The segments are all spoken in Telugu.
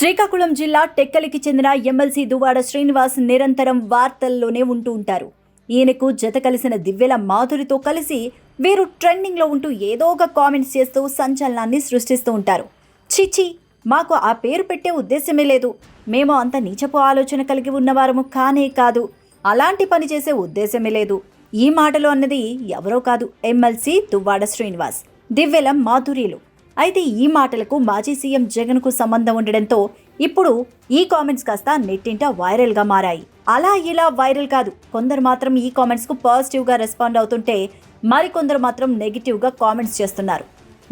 శ్రీకాకుళం జిల్లా టెక్కలికి చెందిన ఎమ్మెల్సీ దువ్వాడ శ్రీనివాస్ నిరంతరం వార్తల్లోనే ఉంటూ ఉంటారు. ఈయనకు జత కలిసిన దివ్యల మాధురితో కలిసి వీరు ట్రెండింగ్లో ఉంటూ ఏదో ఒక కామెంట్స్ చేస్తూ సంచలనాన్ని సృష్టిస్తూ ఉంటారు. చిచి మాకు ఆ పేరు పెట్టే ఉద్దేశమే లేదు. మేము అంత నీచపు ఆలోచన కలిగి ఉన్నవారము కానే కాదు. అలాంటి పని చేసే ఉద్దేశమే లేదు. ఈ మాటలు అన్నది ఎవరో కాదు ఎమ్మెల్సీ దువ్వాడ శ్రీనివాస్. దివ్యల మాధుర్యులు అయితే ఈ మాటలకు మాజీ సీఎం జగన్కు సంబంధం ఉండడంతో ఇప్పుడు ఈ కామెంట్స్ కాస్త నెట్టింట వైరల్గా మారాయి. అలా ఇలా వైరల్ కాదు. కొందరు మాత్రం ఈ కామెంట్స్కు పాజిటివ్గా రెస్పాండ్ అవుతుంటే మరికొందరు మాత్రం నెగిటివ్గా కామెంట్స్ చేస్తున్నారు.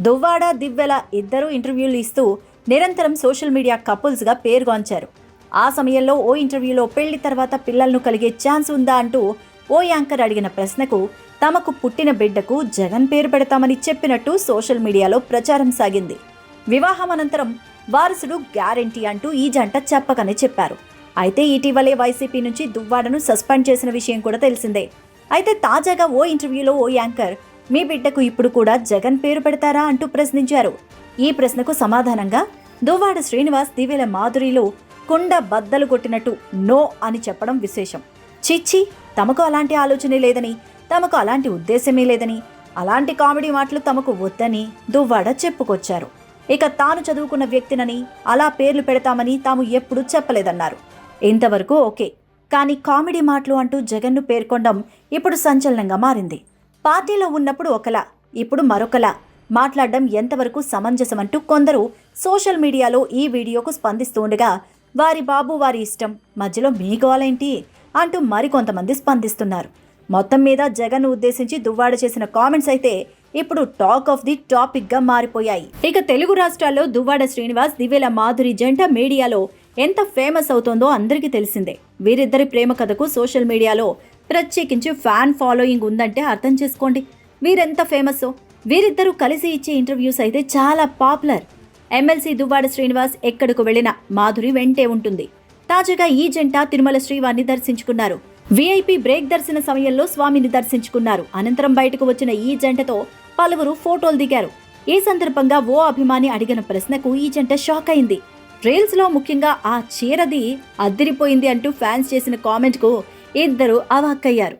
దువ్వాడ దివ్వెల ఇద్దరూ ఇంటర్వ్యూలు ఇస్తూ నిరంతరం సోషల్ మీడియా కపుల్స్గా పేరుగాంచారు. ఆ సమయంలో ఓ ఇంటర్వ్యూలో పెళ్ళి తర్వాత పిల్లలను కలిగే ఛాన్స్ ఉందా అంటూ ఓ యాంకర్ అడిగిన ప్రశ్నకు తమకు పుట్టిన బిడ్డకు జగన్ పేరు పెడతామని చెప్పినట్టు సోషల్ మీడియాలో ప్రచారం సాగింది. వివాహం అనంతరం వారసుడు గ్యారెంటీ అంటూ ఈ జంట చెప్పకనే చెప్పారు. అయితే ఇటీవలే వైసీపీ నుంచి దువ్వాడను సస్పెండ్ చేసిన విషయం కూడా తెలిసిందే. అయితే తాజాగా ఓ ఇంటర్వ్యూలో ఓ యాంకర్ మీ బిడ్డకు ఇప్పుడు కూడా జగన్ పేరు పెడతారా? అంటూ ప్రశ్నించారు. ఈ ప్రశ్నకు సమాధానంగా దువ్వాడ శ్రీనివాస్ దివ్యల మాధురిలో కుండ బద్దలు కొట్టినట్టు నో అని చెప్పడం విశేషం. చిచ్చి తమకు అలాంటి ఆలోచనే లేదని తమకు అలాంటి ఉద్దేశమే లేదని అలాంటి కామెడీ మాటలు తమకు వద్దని దువ్వాడ చెప్పుకొచ్చారు. ఇక తాను చదువుకున్న వ్యక్తినని అలా పేర్లు పెడతామని తాము ఎప్పుడూ చెప్పలేదన్నారు. ఇంతవరకు ఓకే కానీ కామెడీ మాటలు అంటూ జగన్ను పేర్కొనడం ఇప్పుడు సంచలనంగా మారింది. పార్టీలో ఉన్నప్పుడు ఒకలా ఇప్పుడు మరొకలా మాట్లాడడం ఎంతవరకు సమంజసమంటూ కొందరు సోషల్ మీడియాలో ఈ వీడియోకు స్పందిస్తూ ఉండగా వారి బాబు వారి ఇష్టం మధ్యలో మీ గోలేంటి? అంటూ మరికొంతమంది స్పందిస్తున్నారు. మొత్తం మీద జగన్ ఉద్దేశించి దువ్వాడ చేసిన కామెంట్స్ అయితే ఇప్పుడు టాక్ ఆఫ్ ది టాపిక్గా మారిపోయాయి. ఇక తెలుగు రాష్ట్రాల్లో దువ్వాడ శ్రీనివాస్ దివ్యల మాధురి జంట మీడియాలో ఎంత ఫేమస్ అవుతోందో అందరికీ తెలిసిందే. వీరిద్దరి ప్రేమ కథకు సోషల్ మీడియాలో ప్రత్యేకించి ఫ్యాన్ ఫాలోయింగ్ ఉందంటే అర్థం చేసుకోండి. వీరెంత ఫేమస్? వీరిద్దరూ కలిసి ఇచ్చే ఇంటర్వ్యూస్ అయితే చాలా పాపులర్. ఎమ్మెల్సీ దువ్వాడ శ్రీనివాస్ ఎక్కడకు వెళ్ళినా మాధురి వెంటే ఉంటుంది. తాజాగా ఈ జంట తిరుమల శ్రీవారిని దర్శించుకున్నారు. వీఐపీ బ్రేక్ దర్శన సమయంలో స్వామిని దర్శించుకున్నారు. అనంతరం బయటకు వచ్చిన ఈ జంటతో పలువురు ఫోటోలు దిగారు. ఈ సందర్భంగా ఓ అభిమాని అడిగిన ప్రశ్నకు ఈ జంట షాక్ అయింది. రీల్స్లో ముఖ్యంగా ఆ చీరది అద్దిరిపోయింది అంటూ ఫ్యాన్స్ చేసిన కామెంట్కు ఇద్దరు అవాక్కయ్యారు.